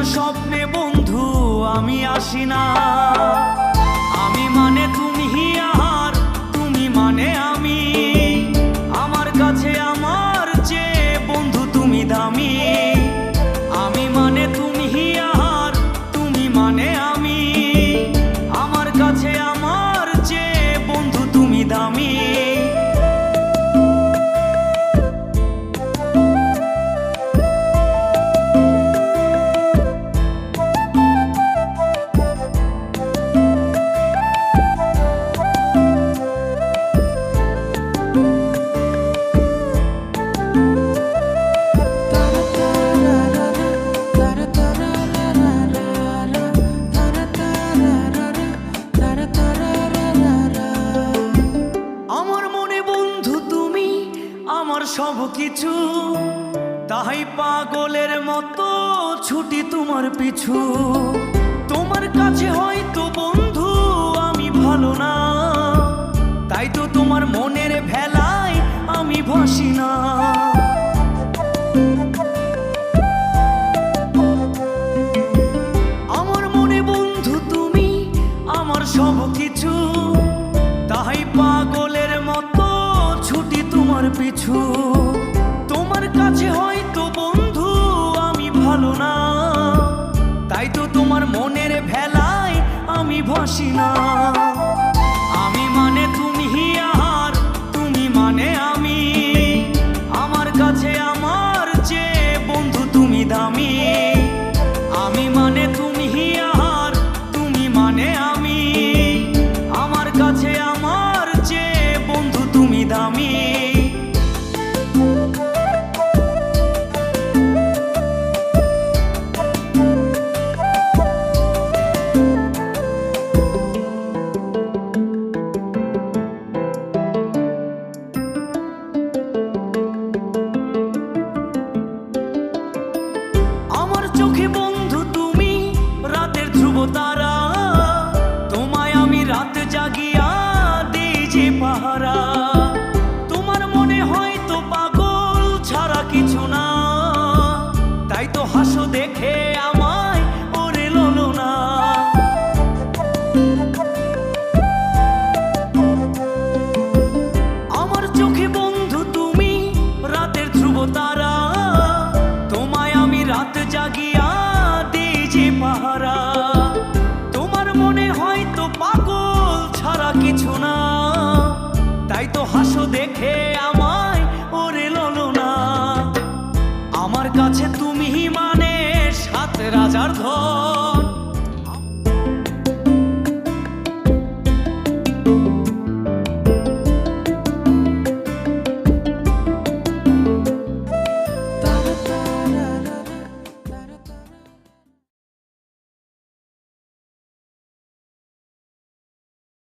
তোর স্বপ্নে বন্ধু আমি আসি না। আমার সব কিছু তাই পাগলের মতো ছুটি তোমার পিছু। তোমার কাছে হয়তো বন্ধু আমি ভালো না, তাই তো তোমার মনের ভেলায় আমি ভাসি না। পিছু। তোমার কাছে হয়তো বন্ধু, আমি ভালো না। তাই তো তোমার মনের ভেলায় আমি ভাসি না। কিছু না। তাই তো হাসো দেখে আমায়, ওরে ললো না আমার কাছে তুমি মানে সাত রাজার ধর